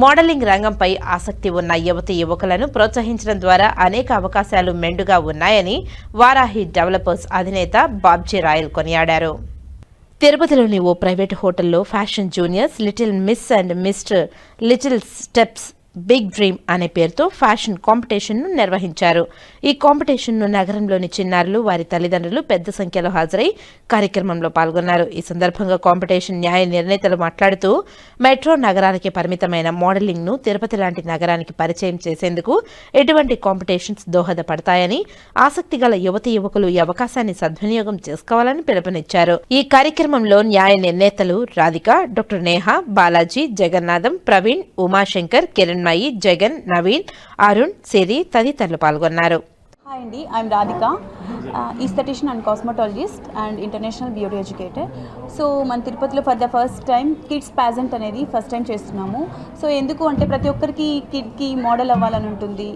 Modelling రంగంపై ఆసక్తి ఉన్న యువతి యువకులను ప్రోత్సహించడం ద్వారా అనేక అవకాశాలు మెండుగా ఉన్నాయని వారాహి డెవలపర్స్ అధినేత బాబ్జీ రాయల్ కొనియాడారు. తిరుపతిలోని ఓ ప్రైవేట్ హోటల్లో fashion juniors little miss and mister little steps big dream అనే పేరుతో ఫ్యాషన్ కాంపిటీషన్ను నిర్వహించారు. ఈ కాంపిటీషన్ను నగరంలోని చిన్నారులు వారి తల్లిదండ్రులు పెద్ద సంఖ్యలో హాజరై కార్యక్రమంలో పాల్గొన్నారు. ఈ సందర్భంగా కాంపిటీషన్ న్యాయ నిర్ణేతలు మాట్లాడుతూ మెట్రో నగరానికి పరిమితమైన మోడలింగ్ను తిరుపతి లాంటి నగరానికి పరిచయం చేసేందుకు ఎటువంటి కాంపిటీషన్స్ దోహదపడతాయని ఆసక్తి గల యువతి యువకులు ఈ అవకాశాన్ని సద్వినియోగం చేసుకోవాలని పిలుపునిచ్చారు. ఈ కార్యక్రమంలో న్యాయ నిర్ణేతలు రాధిక డాక్టర్ నేహ బాలాజీ జగన్నాథం ప్రవీణ్ ఉమాశంకర్ కిరణ్ కిరణ్మయి జగన్ నవీన్ అరుణ్ సిరి తదితరులు పాల్గొన్నారు. హాయ్ అండి I'm Radhika aesthetician and cosmetologist and international beauty educator so మన తిరుపతిలో for the first time kids pageant అనేది ఫస్ట్ టైం చేస్తున్నాము. సో ఎందుకు అంటే ప్రతి ఒక్కరికి కిడ్కి మోడల్ అవ్వాలని ఉంటుంది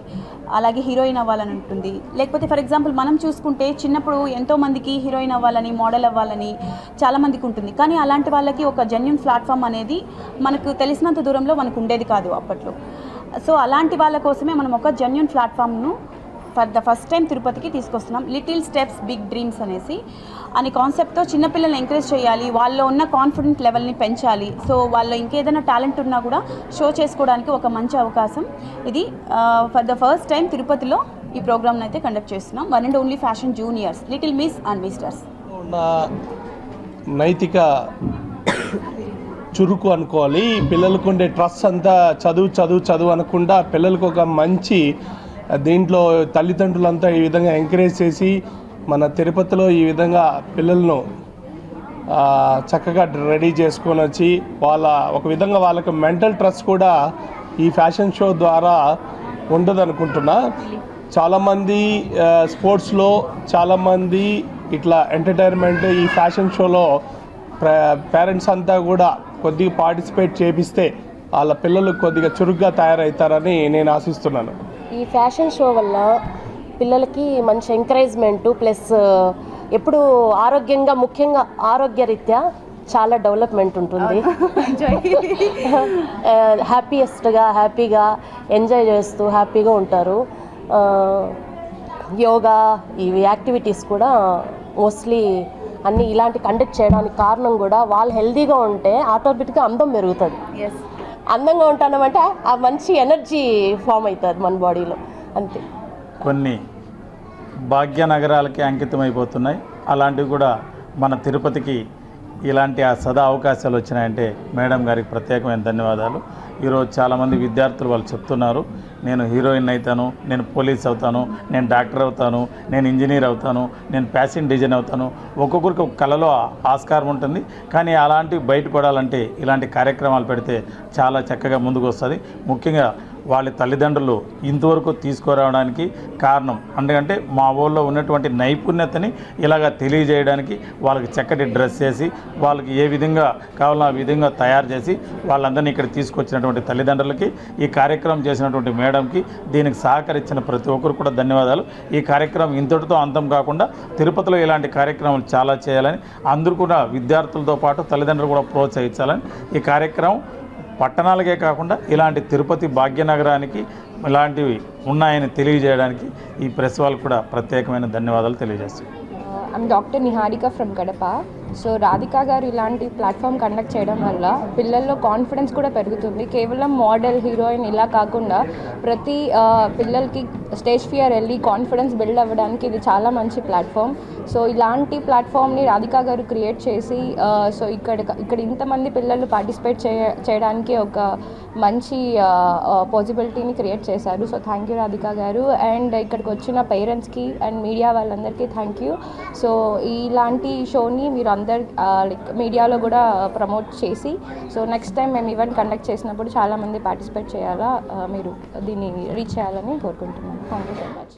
అలాగే హీరోయిన్ అవ్వాలని ఉంటుంది. లేకపోతే ఫర్ ఎగ్జాంపుల్ మనం చూసుకుంటే చిన్నప్పుడు ఎంతోమందికి హీరోయిన్ అవ్వాలని మోడల్ అవ్వాలని చాలామందికి ఉంటుంది. కానీ అలాంటి వాళ్ళకి ఒక జెన్యున్ ప్లాట్ఫామ్ అనేది మనకు తెలిసినంత దూరంలో మనకు ఉండేది కాదు అప్పట్లో. సో అలాంటి వాళ్ళ కోసమే మనం ఒక జెన్యున్ ప్లాట్ఫామ్ను ఫర్ ద ఫస్ట్ టైం తిరుపతికి తీసుకొస్తున్నాం. లిటిల్ స్టెప్స్ బిగ్ డ్రీమ్స్ అనేసి. అనే కాన్సెప్ట్తో చిన్నపిల్లల్ని ఎంకరేజ్ చేయాలి వాళ్ళలో ఉన్న కాన్ఫిడెంట్ లెవెల్ని పెంచాలి. సో వాళ్ళ ఇంకేదైనా టాలెంట్ ఉన్నా కూడా షో చేసుకోవడానికి ఒక మంచి అవకాశం. ఇది ఫర్ ద ఫస్ట్ టైం తిరుపతిలో ఈ ప్రోగ్రామ్ని అయితే కండక్ట్ చేస్తున్నాం. One and only fashion juniors little miss and misters నైతిక చురుకు అనుకోవాలి. పిల్లలకు ఉండే ట్రస్ట్ అంతా చదువు చదువు చదువు అనకుండా పిల్లలకు ఒక మంచి దీంట్లో తల్లిదండ్రులంతా ఈ విధంగా ఎంకరేజ్ చేసి మన తిరుపతిలో ఈ విధంగా పిల్లలను చక్కగా రెడీ చేసుకొని వచ్చి వాళ్ళ ఒక విధంగా వాళ్ళకి మెంటల్ ట్రస్ట్ కూడా ఈ ఫ్యాషన్ షో ద్వారా ఉండదు అనుకుంటున్నా చాలామంది స్పోర్ట్స్లో చాలామంది ఇట్లా ఎంటర్టైన్మెంట్ ఈ ఫ్యాషన్ షోలో పేరెంట్స్ అంతా కూడా కొద్దిగా పార్టిసిపేట్ చేపిస్తే వాళ్ళ పిల్లలు కొద్దిగా చురుగ్గా తయారవుతారని నేను ఆశిస్తున్నాను. ఈ ఫ్యాషన్ షో వల్ల పిల్లలకి మంచి ఎంకరేజ్మెంట్ ప్లస్ ఎప్పుడు ఆరోగ్యంగా ముఖ్యంగా ఆరోగ్యరీత్యా చాలా డెవలప్మెంట్ ఉంటుంది. హ్యాపీయెస్ట్గా హ్యాపీగా ఎంజాయ్ చేస్తూ హ్యాపీగా ఉంటారు. యోగా ఇవి యాక్టివిటీస్ కూడా మోస్ట్లీ అన్ని ఇలాంటి కండక్ట్ చేయడానికి కారణం కూడా వాళ్ళు హెల్తీగా ఉంటే ఆటోమేటిక్గా అందం పెరుగుతుంది. అందంగా ఉంటానమంటే ఆ మంచి ఎనర్జీ ఫామ్ అవుతుంది మన బాడీలో అంతే. కొన్ని భాగ్యనగరాలకి అంకితమైపోతున్నాయి. అలాంటివి కూడా మన తిరుపతికి ఇలాంటి ఆ సదా అవకాశాలు వచ్చినాయంటే మేడం గారికి ప్రత్యేకమైన ధన్యవాదాలు. ఈరోజు చాలామంది విద్యార్థులు వాళ్ళు చెప్తున్నారు నేను హీరోయిన్ అవుతాను నేను పోలీస్ అవుతాను నేను డాక్టర్ అవుతాను నేను ఇంజనీర్ అవుతాను నేను ఫ్యాషన్ డిజైన్ అవుతాను. ఒక్కొక్కరికి ఒక కళలో ఆస్కారం ఉంటుంది కానీ అలాంటివి బయటపడాలంటే ఇలాంటి కార్యక్రమాలు పెడితే చాలా చక్కగా ముందుకు వస్తుంది. ముఖ్యంగా వాళ్ళ తల్లిదండ్రులు ఇంతవరకు తీసుకురావడానికి కారణం. ఎందుకంటే మా ఊళ్ళో ఉన్నటువంటి నైపుణ్యతని ఇలాగ తెలియజేయడానికి వాళ్ళకి చక్కటి డ్రెస్ చేసి వాళ్ళకి ఏ విధంగా కావాలో ఆ విధంగా తయారు చేసి వాళ్ళందరినీ ఇక్కడ తీసుకొచ్చినటువంటి తల్లిదండ్రులకి ఈ కార్యక్రమం చేసినటువంటి మేడంకి దీనికి సహకరించిన ప్రతి ఒక్కరు కూడా ధన్యవాదాలు. ఈ కార్యక్రమం ఇంతటితో అంతం కాకుండా తిరుపతిలో ఇలాంటి కార్యక్రమాలు చాలా చేయాలని అందరూ కూడా విద్యార్థులతో పాటు తల్లిదండ్రులు కూడా ప్రోత్సహించాలని ఈ కార్యక్రమం పట్టణాలకే కాకుండా ఇలాంటి తిరుపతి భాగ్యనగరానికి ఇలాంటివి ఉన్నాయని తెలియజేయడానికి ఈ ప్రెస్ వాళ్ళకు కూడా ప్రత్యేకమైన ధన్యవాదాలు తెలియజేస్తున్నాను I'm doctor Niharika from Kadapa so Radhika garu ఇలాంటి ప్లాట్ఫామ్ కండక్ట్ చేయడం వల్ల పిల్లల్లో కాన్ఫిడెన్స్ కూడా పెరుగుతుంది. కేవలం మోడల్ హీరోయిన్ ఇలా కాకుండా ప్రతి పిల్లలకి స్టేజ్ ఫియర్ వెళ్ళి కాన్ఫిడెన్స్ బిల్డ్ అవ్వడానికి ఇది చాలా మంచి ప్లాట్ఫామ్ సో ఇలాంటి ప్లాట్ఫామ్ని రాధిక గారు క్రియేట్ చేసి సో ఇక్కడ ఇక్కడ ఇంతమంది పిల్లలు పార్టిసిపేట్ చేయ చేయడానికి ఒక మంచి పాసిబిలిటీని క్రియేట్ చేశారు. So thank you Radhika garu. And ఇక్కడికి వచ్చిన పేరెంట్స్కి అండ్ మీడియా వాళ్ళందరికీ థ్యాంక్ యూ సో ఇలాంటి షోని మీరు అందరి లైక్ మీడియాలో కూడా ప్రమోట్ చేసి సో నెక్స్ట్ టైం మేము ఈవెంట్ కండక్ట్ చేసినప్పుడు చాలామంది పార్టిసిపేట్ చేయాలా మీరు దీన్ని రీచ్ చేయాలని కోరుకుంటున్నాను. Thank you so much